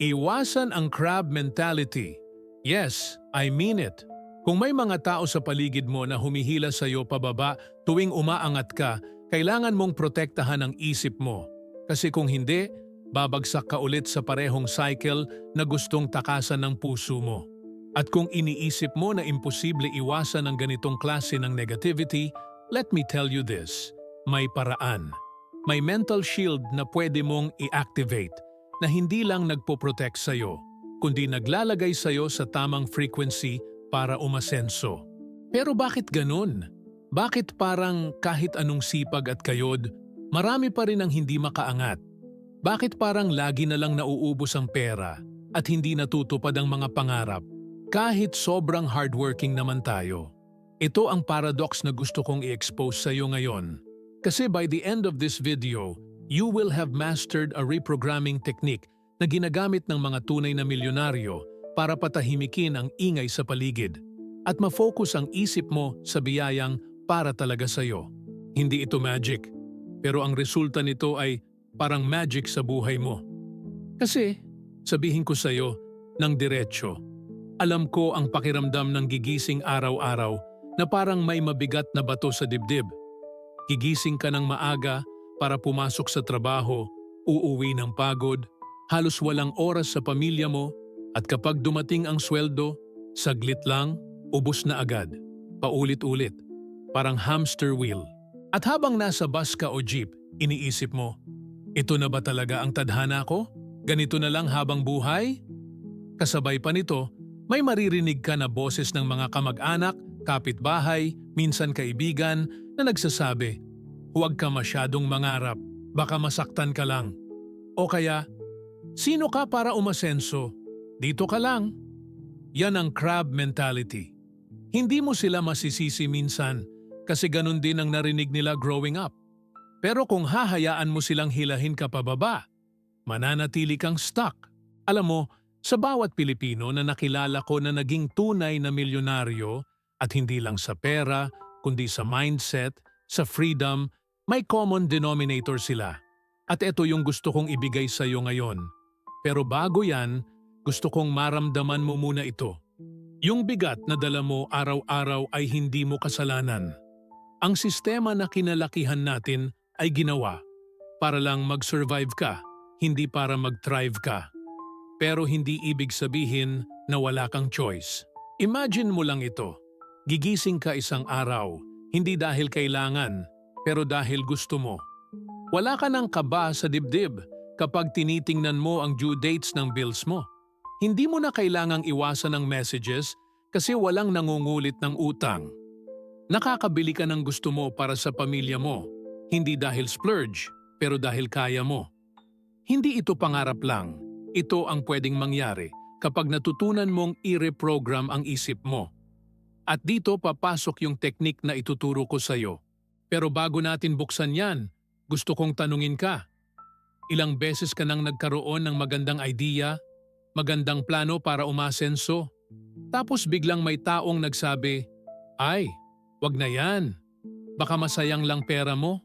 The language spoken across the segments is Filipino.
Iwasan ang crab mentality. Yes, I mean it. Kung may mga tao sa paligid mo na humihila sa iyo pababa tuwing umaangat ka, kailangan mong protektahan ang isip mo. Kasi kung hindi, babagsak ka ulit sa parehong cycle na gustong takasan ng puso mo. At kung iniisip mo na imposible iwasan ang ganitong klase ng negativity, let me tell you this, may paraan. May mental shield na pwede mong i-activate na hindi lang nagpo-protect sa'yo, kundi naglalagay sa'yo sa tamang frequency para umasenso. Pero bakit ganun? Bakit parang kahit anong sipag at kayod, marami pa rin ang hindi makaangat? Bakit parang lagi na lang nauubos ang pera at hindi natutupad ang mga pangarap kahit sobrang hardworking naman tayo? Ito ang paradox na gusto kong i-expose sa iyo ngayon. Kasi by the end of this video, you will have mastered a reprogramming technique na ginagamit ng mga tunay na milyonaryo para patahimikin ang ingay sa paligid at ma-focus ang isip mo sa biyayang para talaga sa iyo. Hindi ito magic, pero ang resulta nito ay parang magic sa buhay mo. Kasi, sabihin ko sa iyo, ng diretsyo, alam ko ang pakiramdam ng gigising araw-araw na parang may mabigat na bato sa dibdib. Gigising ka ng maaga para pumasok sa trabaho, uuwi ng pagod, halos walang oras sa pamilya mo, at kapag dumating ang sweldo, saglit lang, ubos na agad. Paulit-ulit, parang hamster wheel. At habang nasa bus ka o jeep, iniisip mo, ito na ba talaga ang tadhana ko? Ganito na lang habang buhay? Kasabay pa nito, may maririnig ka na boses ng mga kamag-anak, kapitbahay, minsan kaibigan na nagsasabi, huwag ka masyadong mangarap, baka masaktan ka lang. O kaya, sino ka para umasenso? Dito ka lang. Yan ang crab mentality. Hindi mo sila masisisi minsan kasi ganun din ang narinig nila growing up. Pero kung hahayaan mo silang hilahin ka pababa, mananatili kang stuck. Alam mo, sa bawat Pilipino na nakilala ko na naging tunay na milyonaryo at hindi lang sa pera, kundi sa mindset, sa freedom, may common denominator sila. At ito yung gusto kong ibigay sa iyo ngayon. Pero bago yan, gusto kong maramdaman mo muna ito. Yung bigat na dala mo araw-araw ay hindi mo kasalanan. Ang sistema na kinalakihan natin ay ginawa para lang mag-survive ka, hindi para mag-thrive ka. Pero hindi ibig sabihin na wala kang choice. Imagine mo lang ito. Gigising ka isang araw, hindi dahil kailangan, pero dahil gusto mo. Wala ka ng kaba sa dibdib kapag tinitingnan mo ang due dates ng bills mo. Hindi mo na kailangang iwasan ang messages kasi walang nangungulit ng utang. Nakakabili ka ng gusto mo para sa pamilya mo, hindi dahil splurge, pero dahil kaya mo. Hindi ito pangarap lang, ito ang pwedeng mangyari kapag natutunan mong i-reprogram ang isip mo. At dito papasok yung teknik na ituturo ko sa iyo. Pero bago natin buksan yan, gusto kong tanungin ka. Ilang beses ka nang nagkaroon ng magandang idea, magandang plano para umasenso, tapos biglang may taong nagsabi, Ay, wag na yan. Baka masayang lang pera mo.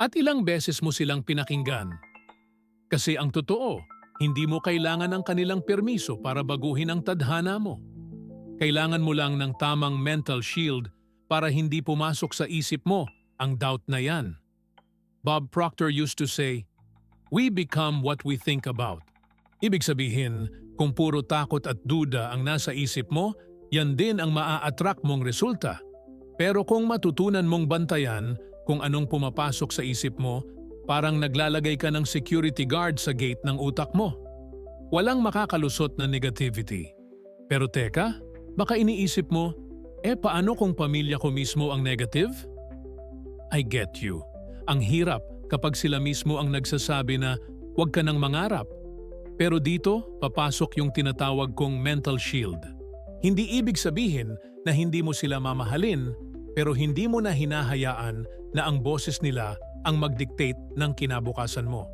At ilang beses mo silang pinakinggan. Kasi ang totoo, hindi mo kailangan ng kanilang permiso para baguhin ang tadhana mo. Kailangan mo lang ng tamang mental shield para hindi pumasok sa isip mo ang doubt na yan. Bob Proctor used to say, We become what we think about. Ibig sabihin, kung puro takot at duda ang nasa isip mo, yan din ang maa-attract mong resulta. Pero kung matutunan mong bantayan kung anong pumapasok sa isip mo, parang naglalagay ka ng security guard sa gate ng utak mo. Walang makakalusot na negativity. Pero teka, baka iniisip mo, eh paano kung pamilya ko mismo ang negative? I get you. Ang hirap kapag sila mismo ang nagsasabi na huwag ka nang mangarap. Pero dito, papasok yung tinatawag kong mental shield. Hindi ibig sabihin na hindi mo sila mamahalin, pero hindi mo na hinahayaan na ang boses nila ang mag-dictate ng kinabukasan mo.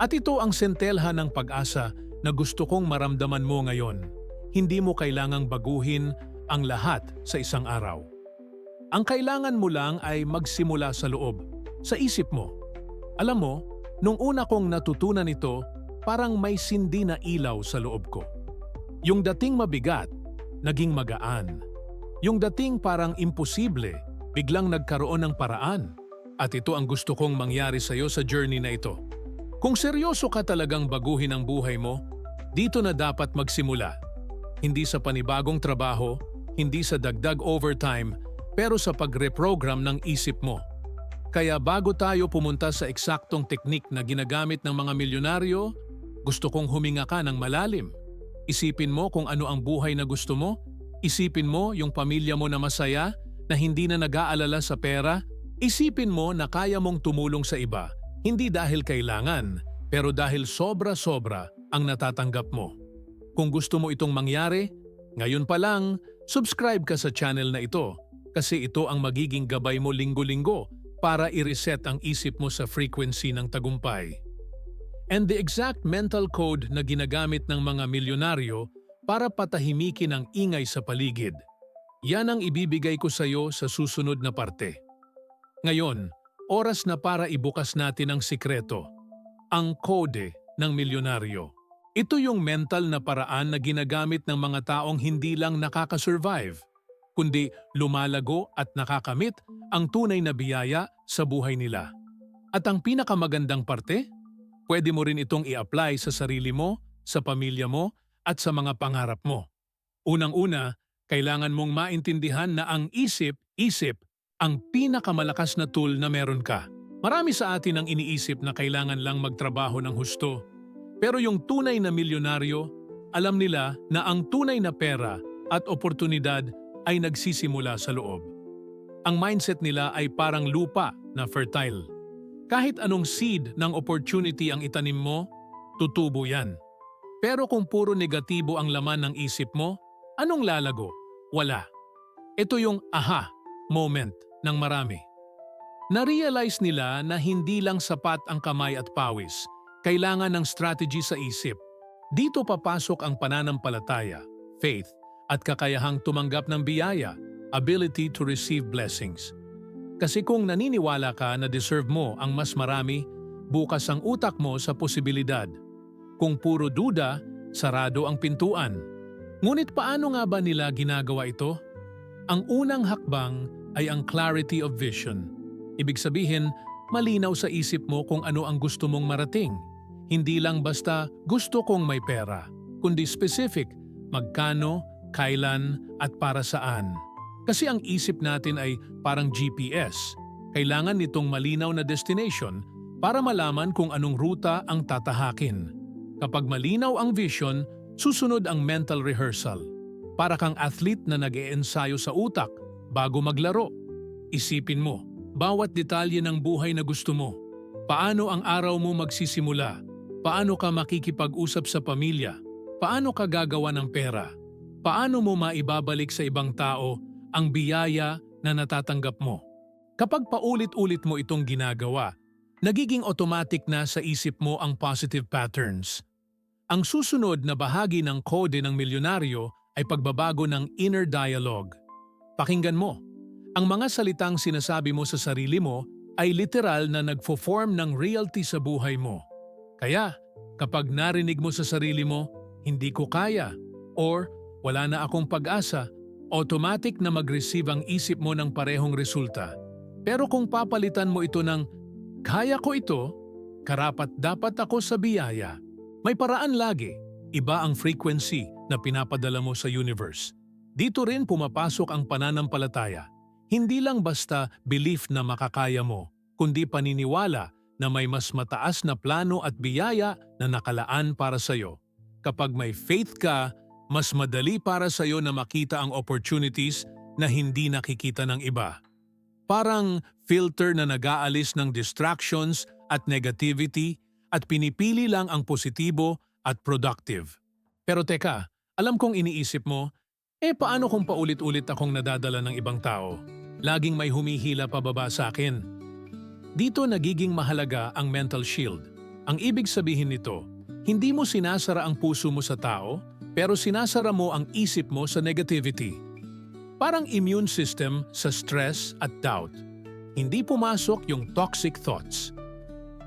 At ito ang sentelha ng pag-asa na gusto kong maramdaman mo ngayon. Hindi mo kailangang baguhin ang lahat sa isang araw. Ang kailangan mo lang ay magsimula sa loob, sa isip mo. Alam mo, nung una kong natutunan ito, parang may sindi na ilaw sa loob ko. Yung dating mabigat, naging magaan. Yung dating parang imposible, biglang nagkaroon ng paraan. At ito ang gusto kong mangyari sa iyo sa journey na ito. Kung seryoso ka talagang baguhin ang buhay mo, dito na dapat magsimula. Hindi sa panibagong trabaho, hindi sa dagdag overtime, pero sa pag-reprogram ng isip mo. Kaya bago tayo pumunta sa eksaktong teknik na ginagamit ng mga milyonaryo, gusto kong huminga ka ng malalim. Isipin mo kung ano ang buhay na gusto mo. Isipin mo yung pamilya mo na masaya, na hindi na nag-aalala sa pera. Isipin mo na kaya mong tumulong sa iba, hindi dahil kailangan, pero dahil sobra-sobra ang natatanggap mo. Kung gusto mo itong mangyari, ngayon pa lang, subscribe ka sa channel na ito kasi ito ang magiging gabay mo linggo-linggo para i-reset ang isip mo sa frequency ng tagumpay. And the exact mental code na ginagamit ng mga milyonaryo para patahimikin ang ingay sa paligid. Yan ang ibibigay ko sa iyo sa susunod na parte. Ngayon, oras na para ibukas natin ang sikreto, ang kode ng milyonaryo. Ito yung mental na paraan na ginagamit ng mga taong hindi lang nakakasurvive, kundi lumalago at nakakamit ang tunay na biyaya sa buhay nila. At ang pinakamagandang parte, pwede mo rin itong i-apply sa sarili mo, sa pamilya mo, at sa mga pangarap mo. Unang-una, kailangan mong maintindihan na ang isip-isip ang pinakamalakas na tool na meron ka. Marami sa atin ang iniisip na kailangan lang magtrabaho ng husto. Pero yung tunay na milyonaryo, alam nila na ang tunay na pera at oportunidad ay nagsisimula sa loob. Ang mindset nila ay parang lupa na fertile. Kahit anong seed ng opportunity ang itanim mo, tutubo yan. Pero kung puro negatibo ang laman ng isip mo, anong lalago? Wala. Ito yung aha moment ng marami. Na-realize nila na hindi lang sapat ang kamay at pawis, kailangan ng strategy sa isip. Dito papasok ang pananampalataya, faith, at kakayahang tumanggap ng biyaya, ability to receive blessings. Kasi kung naniniwala ka na deserve mo ang mas marami, bukas ang utak mo sa posibilidad. Kung puro duda, sarado ang pintuan. Ngunit paano nga ba nila ginagawa ito? Ang unang hakbang ay ang clarity of vision. Ibig sabihin, malinaw sa isip mo kung ano ang gusto mong marating. Hindi lang basta gusto kong may pera, kundi specific, magkano, kailan, at para saan. Kasi ang isip natin ay parang GPS. Kailangan nitong malinaw na destination para malaman kung anong ruta ang tatahakin. Kapag malinaw ang vision, susunod ang mental rehearsal. Para kang athlete na nag ensayo sa utak bago maglaro. Isipin mo, bawat detalye ng buhay na gusto mo. Paano ang araw mo magsisimula? Paano ka makikipag-usap sa pamilya? Paano ka gagawa ng pera? Paano mo maibabalik sa ibang tao ang biyaya na natatanggap mo? Kapag paulit-ulit mo itong ginagawa, nagiging automatic na sa isip mo ang positive patterns. Ang susunod na bahagi ng kode ng milyonaryo ay pagbabago ng inner dialogue. Pakinggan mo. Ang mga salitang sinasabi mo sa sarili mo ay literal na nagfo-form ng reality sa buhay mo. Kaya, kapag narinig mo sa sarili mo, hindi ko kaya, or wala na akong pag-asa, automatic na mag-receive ang isip mo ng parehong resulta. Pero kung papalitan mo ito ng, kaya ko ito, karapat dapat ako sa biyaya, may paraan lagi, iba ang frequency na pinapadala mo sa universe. Dito rin pumapasok ang pananampalataya. Hindi lang basta belief na makakaya mo, kundi paniniwala na may mas mataas na plano at biyaya na nakalaan para sa iyo. Kapag may faith ka, mas madali para sa iyo na makita ang opportunities na hindi nakikita ng iba. Parang filter na nag-aalis ng distractions at negativity at pinipili lang ang positibo at productive. Pero teka, alam kong iniisip mo, eh paano kung paulit-ulit akong nadadala ng ibang tao? Laging may humihila pababa sa akin. Dito nagiging mahalaga ang mental shield. Ang ibig sabihin nito, hindi mo sinasara ang puso mo sa tao, pero sinasara mo ang isip mo sa negativity. Parang immune system sa stress at doubt. Hindi pumasok yung toxic thoughts.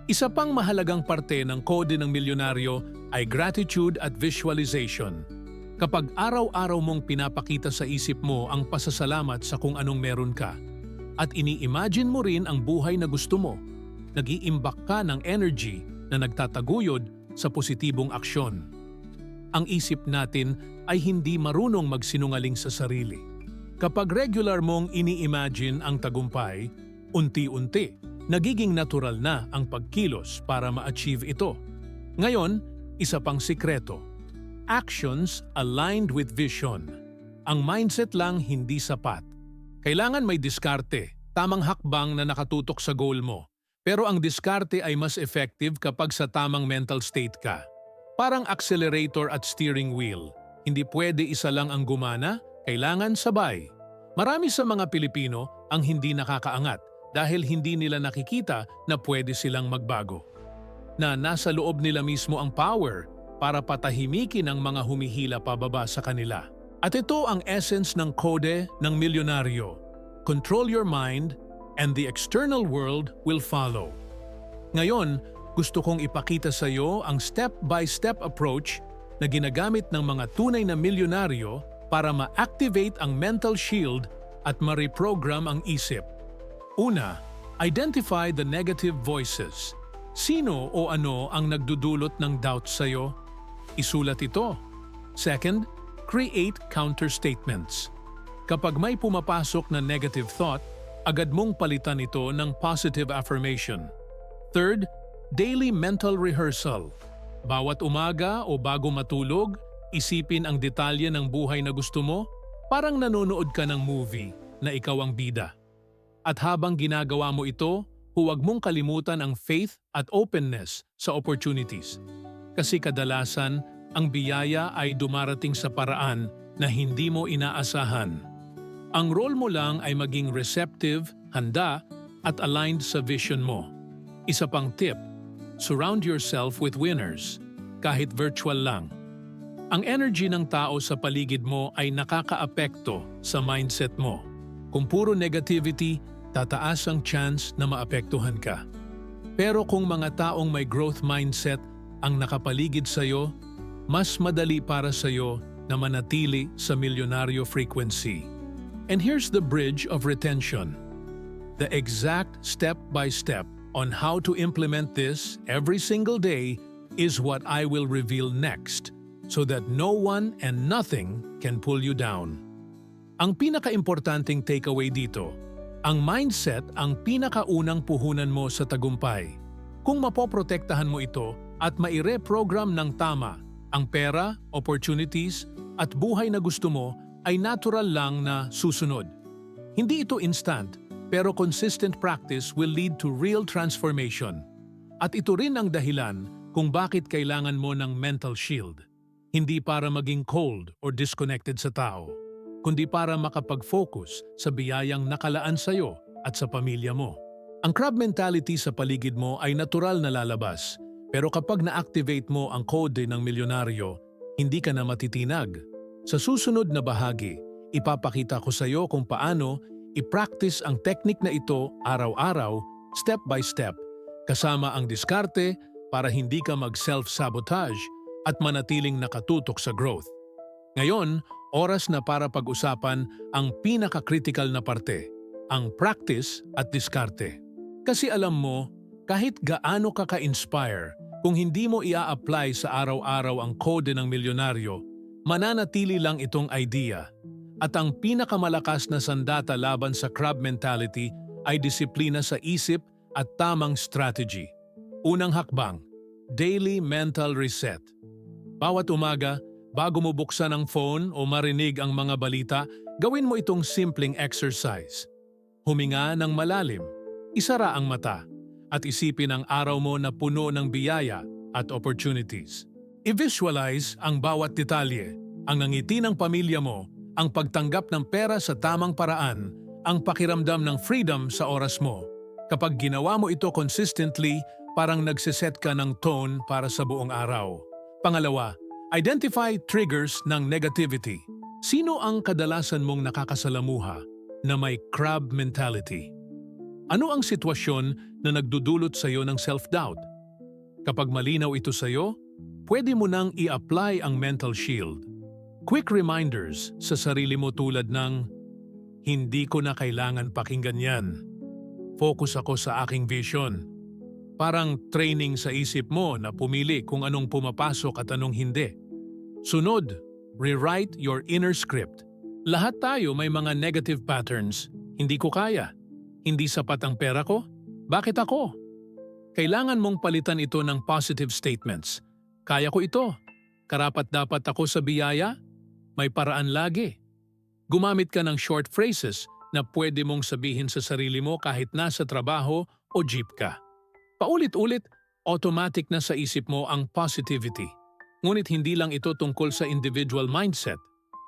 Isa pang mahalagang parte ng kode ng milyonaryo ay gratitude at visualization. Kapag araw-araw mong pinapakita sa isip mo ang pasasalamat sa kung anong meron ka, at ini-imagine mo rin ang buhay na gusto mo, nag-iimbak ka ng energy na nagtataguyod sa positibong aksyon. Ang isip natin ay hindi marunong magsinungaling sa sarili. Kapag regular mong ini-imagine ang tagumpay, unti-unti, nagiging natural na ang pagkilos para ma-achieve ito. Ngayon, isa pang sikreto. Actions aligned with vision. Ang mindset lang hindi sapat. Kailangan may diskarte, tamang hakbang na nakatutok sa goal mo. Pero ang diskarte ay mas effective kapag sa tamang mental state ka. Parang accelerator at steering wheel. Hindi pwede isa lang ang gumana, kailangan sabay. Marami sa mga Pilipino ang hindi nakakaangat dahil hindi nila nakikita na pwede silang magbago. Na nasa loob nila mismo ang power para patahimikin ang mga humihila pababa sa kanila. At ito ang essence ng kode ng milyonaryo. Control your mind and the external world will follow. Ngayon, gusto kong ipakita sa iyo ang step-by-step approach na ginagamit ng mga tunay na milyonaryo para ma-activate ang mental shield at ma-reprogram ang isip. Una, identify the negative voices. Sino o ano ang nagdudulot ng doubt sa iyo? Isulat ito. Second, create counter statements. Kapag may pumapasok na negative thought, agad mong palitan ito ng positive affirmation. Third, daily mental rehearsal. Bawat umaga o bago matulog, isipin ang detalye ng buhay na gusto mo, parang nanonood ka ng movie na ikaw ang bida. At habang ginagawa mo ito, huwag mong kalimutan ang faith at openness sa opportunities. Kasi kadalasan, ang biyaya ay dumarating sa paraan na hindi mo inaasahan. Ang role mo lang ay maging receptive, handa, at aligned sa vision mo. Isa pang tip, surround yourself with winners, kahit virtual lang. Ang energy ng tao sa paligid mo ay nakakaapekto sa mindset mo. Kung puro negativity, tataas ang chance na maapektuhan ka. Pero kung mga taong may growth mindset ang nakapaligid sa iyo, mas madali para sa iyo na manatili sa milyonaryo frequency. And here's the bridge of retention. The exact step-by-step on how to implement this every single day is what I will reveal next so that no one and nothing can pull you down. Ang pinaka-importanting takeaway dito, ang mindset ang pinakaunang puhunan mo sa tagumpay. Kung mapoprotektahan mo ito at maire-program ng tama, ang pera, opportunities, at buhay na gusto mo ay natural lang na susunod. Hindi ito instant, pero consistent practice will lead to real transformation. At ito rin ang dahilan kung bakit kailangan mo ng mental shield. Hindi para maging cold or disconnected sa tao, kundi para makapag-focus sa biyayang nakalaan sa iyo at sa pamilya mo. Ang crab mentality sa paligid mo ay natural na lalabas, pero kapag na-activate mo ang kode ng milyonaryo, hindi ka na matitinag. Sa susunod na bahagi, ipapakita ko sa iyo kung paano i-practice ang teknik na ito araw-araw, step by step, kasama ang diskarte para hindi ka mag-self-sabotage at manatiling nakatutok sa growth. Ngayon, oras na para pag-usapan ang pinaka-critical na parte, ang practice at diskarte. Kasi alam mo, kahit gaano ka ka-inspire, kung hindi mo ia-apply sa araw-araw ang kode ng milyonaryo, mananatili lang itong idea. At ang pinakamalakas na sandata laban sa crab mentality ay disiplina sa isip at tamang strategy. Unang hakbang, daily mental reset. Bawat umaga, bago mo buksan ang phone o marinig ang mga balita, gawin mo itong simpleng exercise. Huminga ng malalim, isara ang mata, at isipin ang araw mo na puno ng biyaya at opportunities. I-visualize ang bawat detalye, ang ngiti ng pamilya mo, ang pagtanggap ng pera sa tamang paraan, ang pakiramdam ng freedom sa oras mo. Kapag ginawa mo ito consistently, parang nagsiset ka ng tone para sa buong araw. Pangalawa, identify triggers ng negativity. Sino ang kadalasan mong nakakasalamuha na may crab mentality? Ano ang sitwasyon na nagdudulot sa iyo ng self-doubt? Kapag malinaw ito sa iyo, pwede mo nang i-apply ang mental shield. Quick reminders sa sarili mo tulad ng, Hindi ko na kailangan pakinggan yan. Focus ako sa aking vision. Parang training sa isip mo na pumili kung anong pumapasok at anong hindi. Sunod, rewrite your inner script. Lahat tayo may mga negative patterns. Hindi ko kaya. Hindi sapat ang pera ko. Bakit ako? Kailangan mong palitan ito ng positive statements. Kaya ko ito. Karapat dapat ako sa biyaya. May paraan lagi. Gumamit ka ng short phrases na pwede mong sabihin sa sarili mo kahit nasa trabaho o jeep ka. Paulit-ulit, automatic na sa isip mo ang positivity. Ngunit hindi lang ito tungkol sa individual mindset.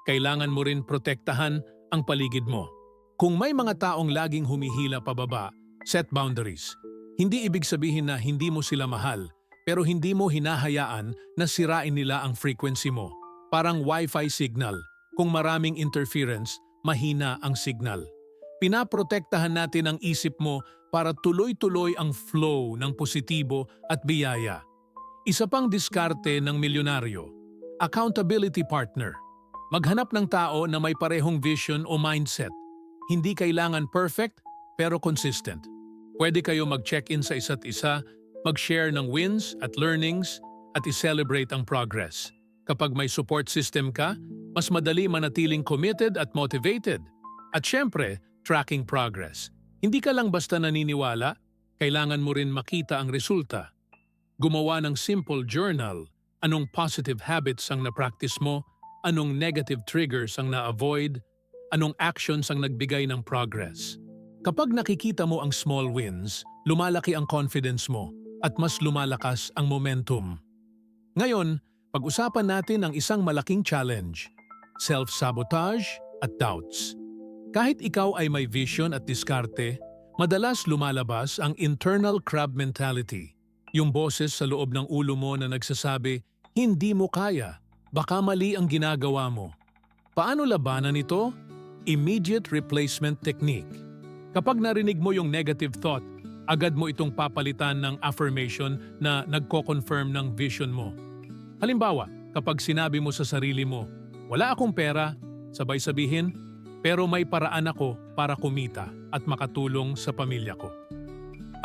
Kailangan mo rin protektahan ang paligid mo. Kung may mga taong laging humihila pababa, set boundaries. Hindi ibig sabihin na hindi mo sila mahal, pero hindi mo hinahayaan na sirain nila ang frequency mo. Parang wifi signal. Kung maraming interference, mahina ang signal. Pinaprotektahan natin ang isip mo para tuloy-tuloy ang flow ng positibo at biyaya. Isa pang diskarte ng milyonaryo, accountability partner. Maghanap ng tao na may parehong vision o mindset. Hindi kailangan perfect, pero consistent. Pwede kayo mag-check-in sa isa't isa, mag-share ng wins at learnings, at i-celebrate ang progress. Kapag may support system ka, mas madali manatiling committed at motivated. At syempre, tracking progress. Hindi ka lang basta naniniwala, kailangan mo rin makita ang resulta. Gumawa ng simple journal, anong positive habits ang na-practice mo, anong negative triggers ang na-avoid, anong actions ang nagbigay ng progress. Kapag nakikita mo ang small wins, lumalaki ang confidence mo at mas lumalakas ang momentum. Ngayon, pag-usapan natin ang isang malaking challenge, self-sabotage at doubts. Kahit ikaw ay may vision at diskarte, madalas lumalabas ang internal crab mentality. Yung boses sa loob ng ulo mo na nagsasabi, hindi mo kaya, baka mali ang ginagawa mo. Paano labanan ito? Immediate replacement technique. Kapag narinig mo yung negative thought, agad mo itong papalitan ng affirmation na nagko-confirm ng vision mo. Halimbawa, kapag sinabi mo sa sarili mo, wala akong pera, sabay sabihin, pero may paraan ako para kumita at makatulong sa pamilya ko.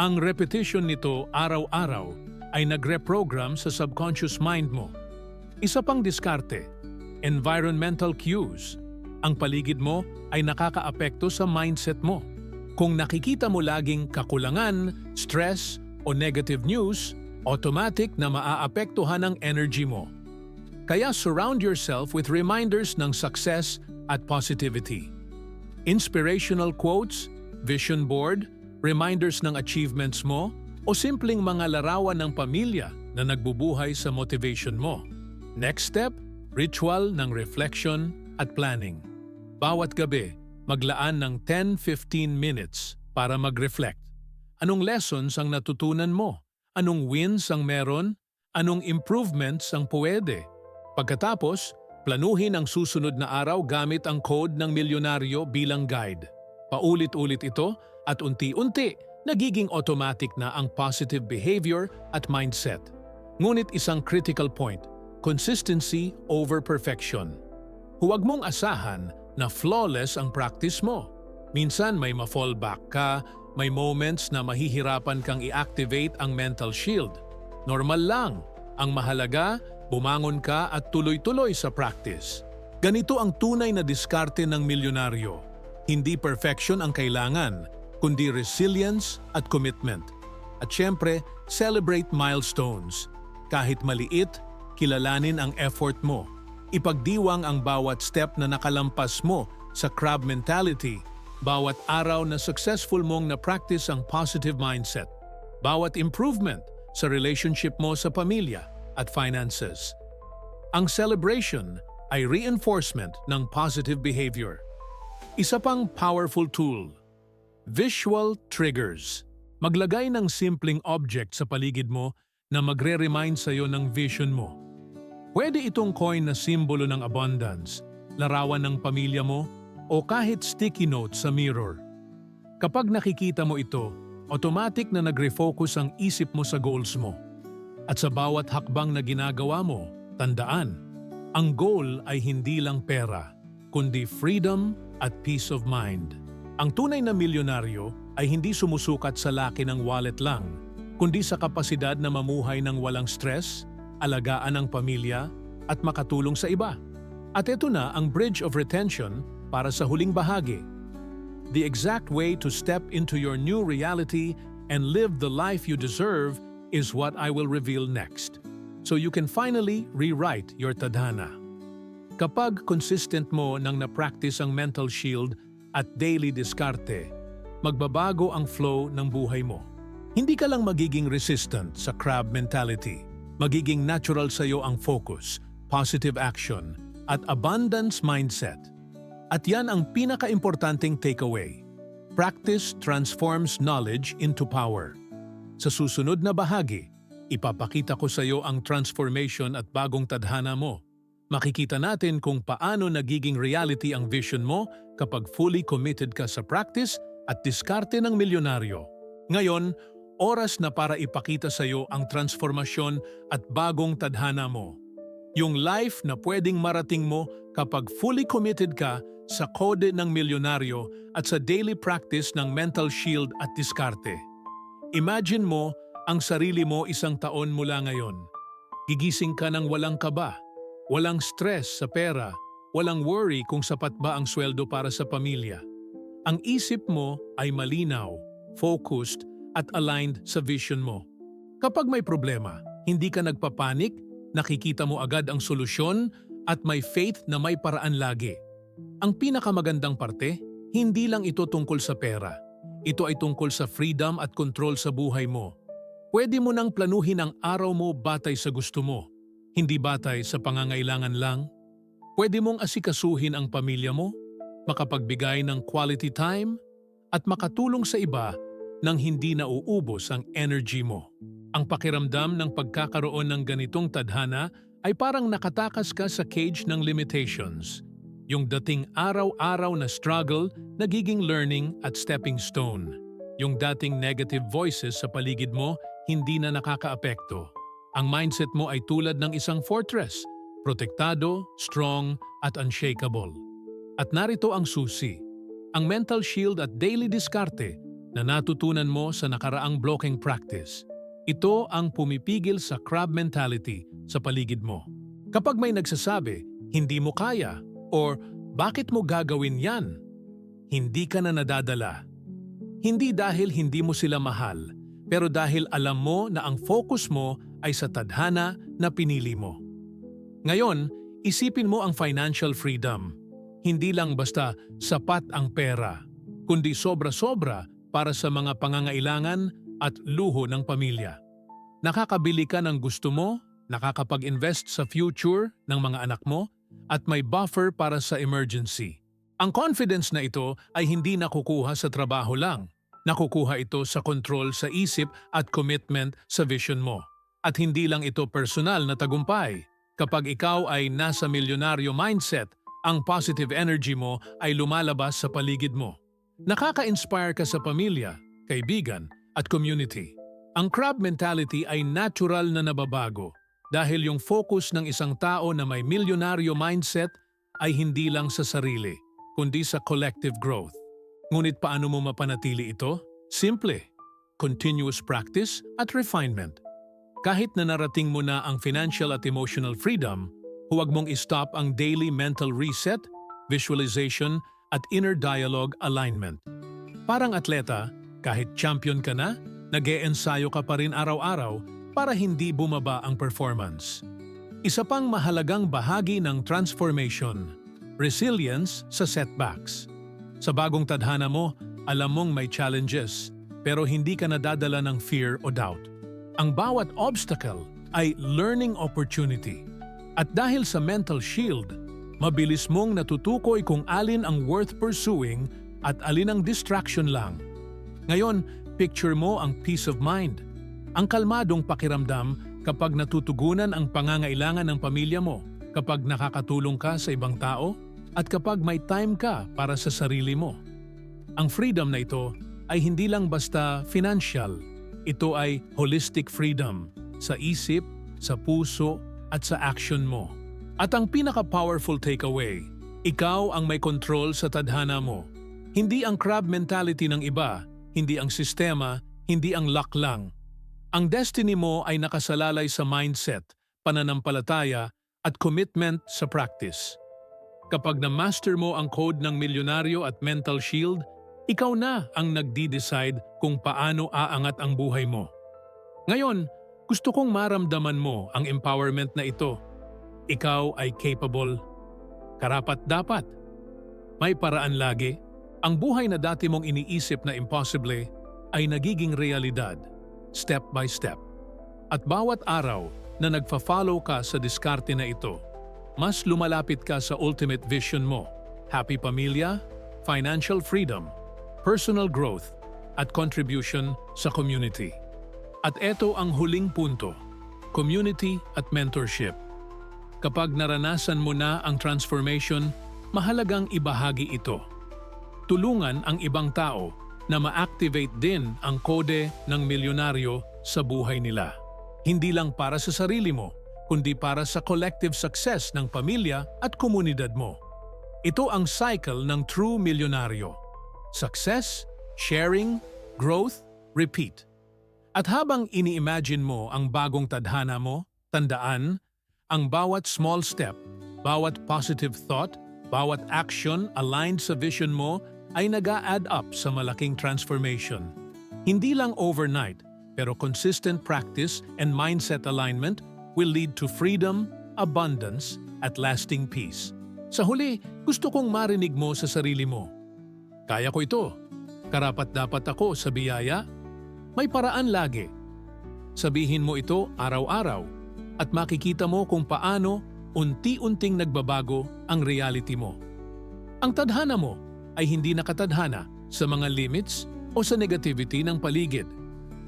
Ang repetition nito araw-araw ay nagre-program sa subconscious mind mo. Isa pang diskarte, environmental cues. Ang paligid mo ay nakakaapekto sa mindset mo. Kung nakikita mo laging kakulangan, stress, o negative news, automatic na maaapektuhan ang energy mo. Kaya surround yourself with reminders ng success at positivity. Inspirational quotes, vision board, reminders ng achievements mo, o simpleng mga larawan ng pamilya na nagbubuhay sa motivation mo. Next step, ritual ng reflection at planning. Bawat gabi, maglaan ng 10-15 minutes para mag-reflect. Anong lessons ang natutunan mo? Anong wins ang meron? Anong improvements ang pwede? Pagkatapos, planuhin ang susunod na araw gamit ang code ng milyonaryo bilang guide. Paulit-ulit ito at unti-unti nagiging automatic na ang positive behavior at mindset. Ngunit isang critical point, consistency over perfection. Huwag mong asahan na flawless ang practice mo. Minsan may ma-fallback ka, may moments na mahihirapan kang i-activate ang mental shield. Normal lang. Ang mahalaga, bumangon ka at tuloy-tuloy sa practice. Ganito ang tunay na diskarte ng milyonaryo. Hindi perfection ang kailangan, kundi resilience at commitment. At syempre, celebrate milestones. Kahit maliit, kilalanin ang effort mo. Ipagdiwang ang bawat step na nakalampas mo sa crab mentality, bawat araw na successful mong na-practice ang positive mindset, bawat improvement sa relationship mo sa pamilya at finances. Ang celebration ay reinforcement ng positive behavior. Isa pang powerful tool, visual triggers. Maglagay ng simpleng object sa paligid mo na magre-remind sa iyo ng vision mo. Pwede itong coin na simbolo ng abundance, larawan ng pamilya mo, o kahit sticky note sa mirror. Kapag nakikita mo ito, automatic na nag-refocus ang isip mo sa goals mo. At sa bawat hakbang na ginagawa mo, tandaan, ang goal ay hindi lang pera, kundi freedom at peace of mind. Ang tunay na milyonaryo ay hindi sumusukat sa laki ng wallet lang, kundi sa kapasidad na mamuhay ng walang stress, alagaan ang pamilya, at makatulong sa iba. At ito na ang bridge of retention para sa huling bahagi. The exact way to step into your new reality and live the life you deserve is what I will reveal next. So you can finally rewrite your tadhana. Kapag consistent mo nang na-practice ang mental shield at daily diskarte, magbabago ang flow ng buhay mo. Hindi ka lang magiging resistant sa crab mentality. Magiging natural sa iyo ang focus, positive action, at abundance mindset. At yan ang pinaka-importanting takeaway. Practice transforms knowledge into power. Sa susunod na bahagi, ipapakita ko sa iyo ang transformation at bagong tadhana mo. Makikita natin kung paano nagiging reality ang vision mo kapag fully committed ka sa practice at diskarte ng milyonaryo. Ngayon, oras na para ipakita sa iyo ang transformasyon at bagong tadhana mo. Yung life na pwedeng marating mo kapag fully committed ka sa kode ng milyonaryo at sa daily practice ng mental shield at diskarte. Imagine mo ang sarili mo isang taon mula ngayon. Gigising ka ng walang kaba, walang stress sa pera, walang worry kung sapat ba ang sweldo para sa pamilya. Ang isip mo ay malinaw, focused at aligned sa vision mo. Kapag may problema, hindi ka nagpapanik, nakikita mo agad ang solusyon at may faith na may paraan lagi. Ang pinakamagandang parte, hindi lang ito tungkol sa pera. Ito ay tungkol sa freedom at control sa buhay mo. Pwede mo nang planuhin ang araw mo batay sa gusto mo, hindi batay sa pangangailangan lang. Pwede mong asikasuhin ang pamilya mo, makapagbigay ng quality time, at makatulong sa iba nang hindi nauubos ang energy mo. Ang pakiramdam ng pagkakaroon ng ganitong tadhana ay parang nakatakas ka sa cage ng limitations. Yung dating araw-araw na struggle, nagiging learning at stepping stone. Yung dating negative voices sa paligid mo, hindi na nakakaapekto. Ang mindset mo ay tulad ng isang fortress, protektado, strong, at unshakable. At narito ang susi, ang mental shield at daily diskarte na natutunan mo sa nakaraang blocking practice. Ito ang pumipigil sa crab mentality sa paligid mo. Kapag may nagsasabi, hindi mo kaya, or bakit mo gagawin yan? Hindi ka na nadadala. Hindi dahil hindi mo sila mahal, pero dahil alam mo na ang focus mo ay sa tadhana na pinili mo. Ngayon, isipin mo ang financial freedom. Hindi lang basta sapat ang pera, kundi sobra-sobra para sa mga pangangailangan at luho ng pamilya. Nakakabili ka ng gusto mo, nakakapag-invest sa future ng mga anak mo, at may buffer para sa emergency. Ang confidence na ito ay hindi nakukuha sa trabaho lang. Nakukuha ito sa control sa isip at commitment sa vision mo. At hindi lang ito personal na tagumpay. Kapag ikaw ay nasa milyonaryo mindset, ang positive energy mo ay lumalabas sa paligid mo. Nakaka-inspire ka sa pamilya, kaibigan, at community. Ang crab mentality ay natural na nababago dahil yung focus ng isang tao na may milyonaryo mindset ay hindi lang sa sarili, kundi sa collective growth. Ngunit paano mo mapanatili ito? Simple, continuous practice at refinement. Kahit na narating mo na ang financial at emotional freedom, huwag mong istop ang daily mental reset, visualization at inner dialogue alignment. Parang atleta, kahit champion ka na, nag ensayo ka pa rin araw-araw para hindi bumaba ang performance. Isa pang mahalagang bahagi ng transformation, resilience sa setbacks. Sa bagong tadhana mo, alam mong may challenges, pero hindi ka nadadala ng fear o doubt. Ang bawat obstacle ay learning opportunity. At dahil sa mental shield, mabilis mong natutukoy kung alin ang worth pursuing at alin ang distraction lang. Ngayon, picture mo ang peace of mind – ang kalmadong pakiramdam kapag natutugunan ang pangangailangan ng pamilya mo, kapag nakakatulong ka sa ibang tao, at kapag may time ka para sa sarili mo. Ang freedom na ito, ay hindi lang basta financial. Ito ay holistic freedom sa isip, sa puso, at sa action mo. At ang pinaka-powerful takeaway, ikaw ang may control sa tadhana mo. Hindi ang crab mentality ng iba, hindi ang sistema, hindi ang luck lang. Ang destiny mo ay nakasalalay sa mindset, pananampalataya, at commitment sa practice. Kapag na-master mo ang code ng milyonaryo at mental shield, ikaw na ang nagdi-decide kung paano aangat ang buhay mo. Ngayon, gusto kong maramdaman mo ang empowerment na ito. Ikaw ay capable. Karapat dapat. May paraan lagi. Ang buhay na dati mong iniisip na impossible ay nagiging realidad, step by step. At bawat araw na nagfa-follow ka sa diskarte na ito, mas lumalapit ka sa ultimate vision mo, happy pamilya, financial freedom, personal growth, at contribution sa community. At ito ang huling punto, community at mentorship. Kapag naranasan mo na ang transformation, mahalagang ibahagi ito. Tulungan ang ibang tao na ma-activate din ang kode ng milyonaryo sa buhay nila. Hindi lang para sa sarili mo, kundi para sa collective success ng pamilya at komunidad mo. Ito ang cycle ng true milyonaryo. Success, sharing, growth, repeat. At habang ini-imagine mo ang bagong tadhana mo, tandaan, ang bawat small step, bawat positive thought, bawat action aligned sa vision mo ay nag-a-add up sa malaking transformation. Hindi lang overnight, pero consistent practice and mindset alignment will lead to freedom, abundance, at lasting peace. Sa huli, gusto kong marinig mo sa sarili mo. Kaya ko ito. Karapat dapat ako sa biyaya. May paraan lagi. Sabihin mo ito araw-araw at makikita mo kung paano unti-unting nagbabago ang reality mo. Ang tadhana mo ay hindi nakatadhana sa mga limits o sa negativity ng paligid.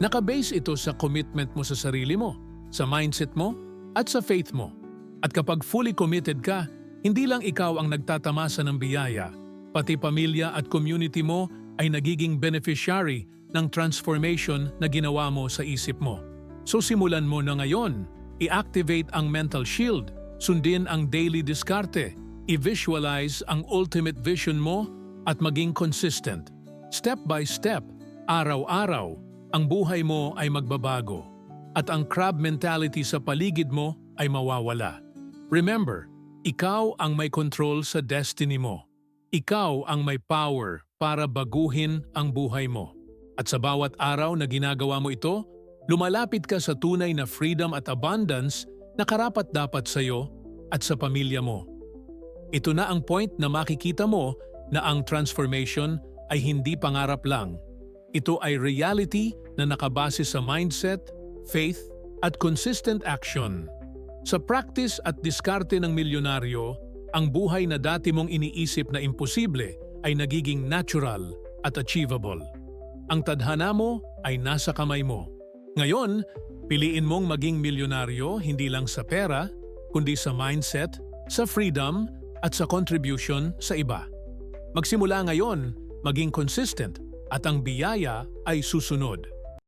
Nakabase ito sa commitment mo sa sarili mo, sa mindset mo, at sa faith mo. At kapag fully committed ka, hindi lang ikaw ang nagtatamasa ng biyaya, pati pamilya at community mo ay nagiging beneficiary ng transformation na ginawa mo sa isip mo. So simulan mo na ngayon, i-activate ang mental shield, sundin ang daily diskarte, i-visualize ang ultimate vision mo at maging consistent. Step by step, araw-araw, ang buhay mo ay magbabago at ang crab mentality sa paligid mo ay mawawala. Remember, ikaw ang may control sa destiny mo. Ikaw ang may power para baguhin ang buhay mo. At sa bawat araw na ginagawa mo ito, lumalapit ka sa tunay na freedom at abundance na karapat dapat sa iyo at sa pamilya mo. Ito na ang point na makikita mo na ang transformation ay hindi pangarap lang. Ito ay reality na nakabase sa mindset, faith, at consistent action. Sa practice at diskarte ng milyonaryo, ang buhay na dati mong iniisip na imposible ay nagiging natural at achievable. Ang tadhana mo ay nasa kamay mo. Ngayon, piliin mong maging milyonaryo hindi lang sa pera, kundi sa mindset, sa freedom, at sa contribution sa iba. Magsimula ngayon, maging consistent at ang biyaya ay susunod.